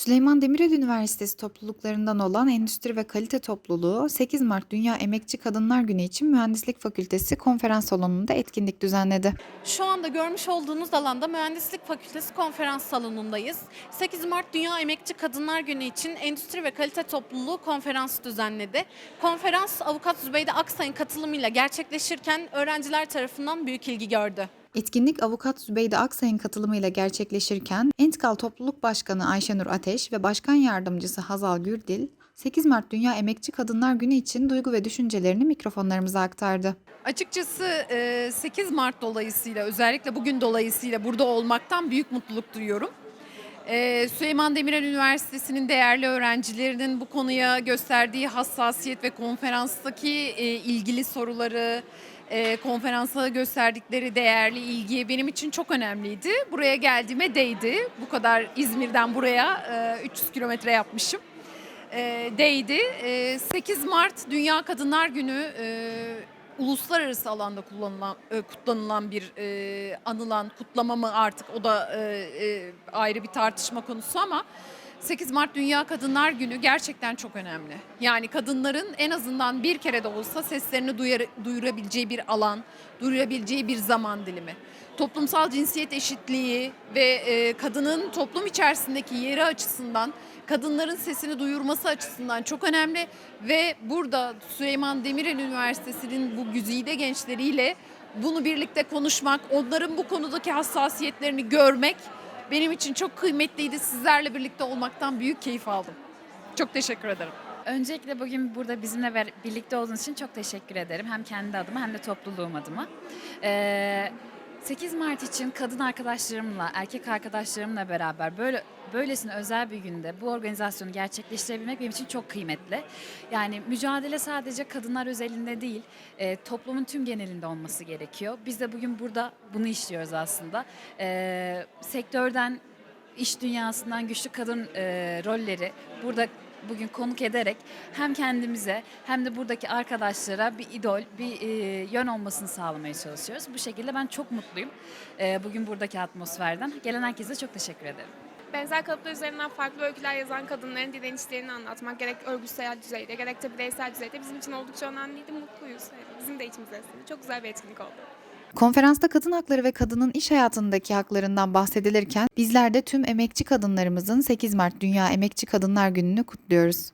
Süleyman Demirel Üniversitesi topluluklarından olan Endüstri ve Kalite Topluluğu 8 Mart Dünya Emekçi Kadınlar Günü için Mühendislik Fakültesi konferans salonunda etkinlik düzenledi. Şu anda görmüş olduğunuz alanda Mühendislik Fakültesi konferans salonundayız. 8 Mart Dünya Emekçi Kadınlar Günü için Endüstri ve Kalite Topluluğu konferans düzenledi. Konferans Avukat Zübeyde Aksay'ın katılımıyla gerçekleşirken öğrenciler tarafından büyük ilgi gördü. Etkinlik Avukat Zübeyde Aksay'ın katılımıyla gerçekleşirken Entkal Topluluk Başkanı Ayşenur Ateş ve Başkan Yardımcısı Hazal Gürdil 8 Mart Dünya Emekçi Kadınlar Günü için duygu ve düşüncelerini mikrofonlarımıza aktardı. Açıkçası e, 8 Mart dolayısıyla özellikle bugün dolayısıyla burada olmaktan büyük mutluluk duyuyorum. E, Süleyman Demirel Üniversitesi'nin değerli öğrencilerinin bu konuya gösterdiği hassasiyet ve konferanstaki e, ilgili soruları, e, konferansa gösterdikleri değerli ilgi benim için çok önemliydi. Buraya geldiğime değdi. Bu kadar İzmir'den buraya e, 300 kilometre yapmışım e, değdi. E, 8 Mart Dünya Kadınlar Günü e, uluslararası alanda kullanılan, e, kutlanılan bir e, anılan kutlama mı artık o da e, e, ayrı bir tartışma konusu ama 8 Mart Dünya Kadınlar Günü gerçekten çok önemli. Yani kadınların en azından bir kere de olsa seslerini duyar, duyurabileceği bir alan, duyurabileceği bir zaman dilimi. Toplumsal cinsiyet eşitliği ve e, kadının toplum içerisindeki yeri açısından kadınların sesini duyurması açısından çok önemli ve burada Süleyman Demirel Üniversitesi'nin bu güzide gençleriyle bunu birlikte konuşmak, onların bu konudaki hassasiyetlerini görmek benim için çok kıymetliydi. Sizlerle birlikte olmaktan büyük keyif aldım. Çok teşekkür ederim. Öncelikle bugün burada bizimle birlikte olduğunuz için çok teşekkür ederim. Hem kendi adıma hem de topluluğum adıma. Ee, 8 Mart için kadın arkadaşlarımla, erkek arkadaşlarımla beraber böyle böylesine özel bir günde bu organizasyonu gerçekleştirebilmek benim için çok kıymetli. Yani mücadele sadece kadınlar özelinde değil, e, toplumun tüm genelinde olması gerekiyor. Biz de bugün burada bunu işliyoruz aslında. E, sektörden iş dünyasından güçlü kadın e, rolleri burada bugün konuk ederek hem kendimize hem de buradaki arkadaşlara bir idol, bir e, yön olmasını sağlamaya çalışıyoruz. Bu şekilde ben çok mutluyum e, bugün buradaki atmosferden. Gelen herkese çok teşekkür ederim. Benzer kalıplar üzerinden farklı öyküler yazan kadınların direnişlerini anlatmak gerek örgütsel düzeyde gerek de bireysel düzeyde bizim için oldukça önemliydi. Mutluyuz. Bizim de içimizde esindi. Çok güzel bir etkinlik oldu. Konferansta kadın hakları ve kadının iş hayatındaki haklarından bahsedilirken bizler de tüm emekçi kadınlarımızın 8 Mart Dünya Emekçi Kadınlar Günü'nü kutluyoruz.